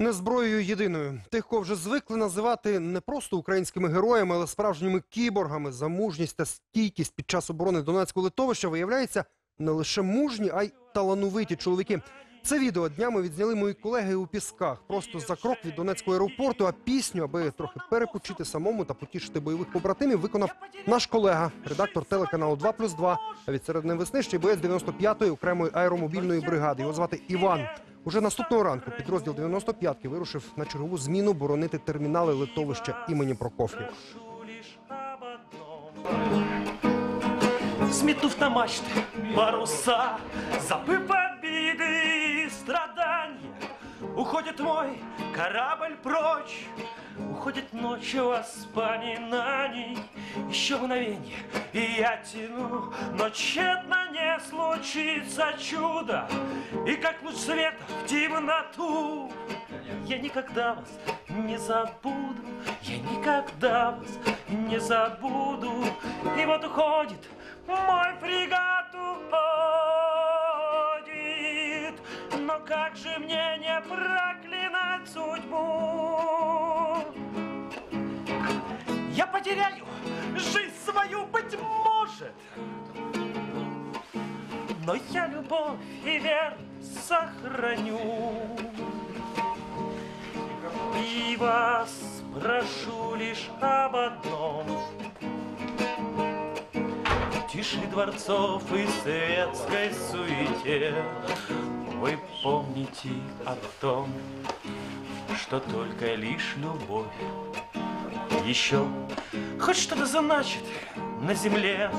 Не зброєю єдиною. Тих, кого вже звикли називати не просто українськими героями, але справжніми кіборгами за мужність та стійкість під час оборони Донецького литовища виявляється не лише мужні, а й талановиті чоловіки. Це відео днями відзняли мої колеги у Пісках, просто за крок від Донецького аеропорту. А пісню, аби трохи перепочити самому та потішити бойових побратимів, виконав наш колега, редактор телеканалу 2+,2, а від середини весни ще боєць 95-ї окремої аеромобільної бригади. Його звати Іван. Уже наступного ранку підрозділ 95-ки вирушив на чергову зміну боронити термінали литовища імені Прокоф'єва. лишь об одном. Взметнув на мачты паруса, забыв обиды и страдания, Уходит мой корабль прочь, Уходит ночь воспоминаний. Еще мгновенье, и я тяну, но тщетно не случится чудо. И как луч света в темноту я никогда вас не забуду, я никогда вас не забуду. И вот уходит мой фрегат уходит, но как же мне не проклинать потеряю. Жизнь свою, быть может, но я любовь и верность сохраню. И вас прошу лишь об одном. Тише дворцов и светской суете. Вы помните о том, что только лишь любовь Еще хоть что-то значит на земле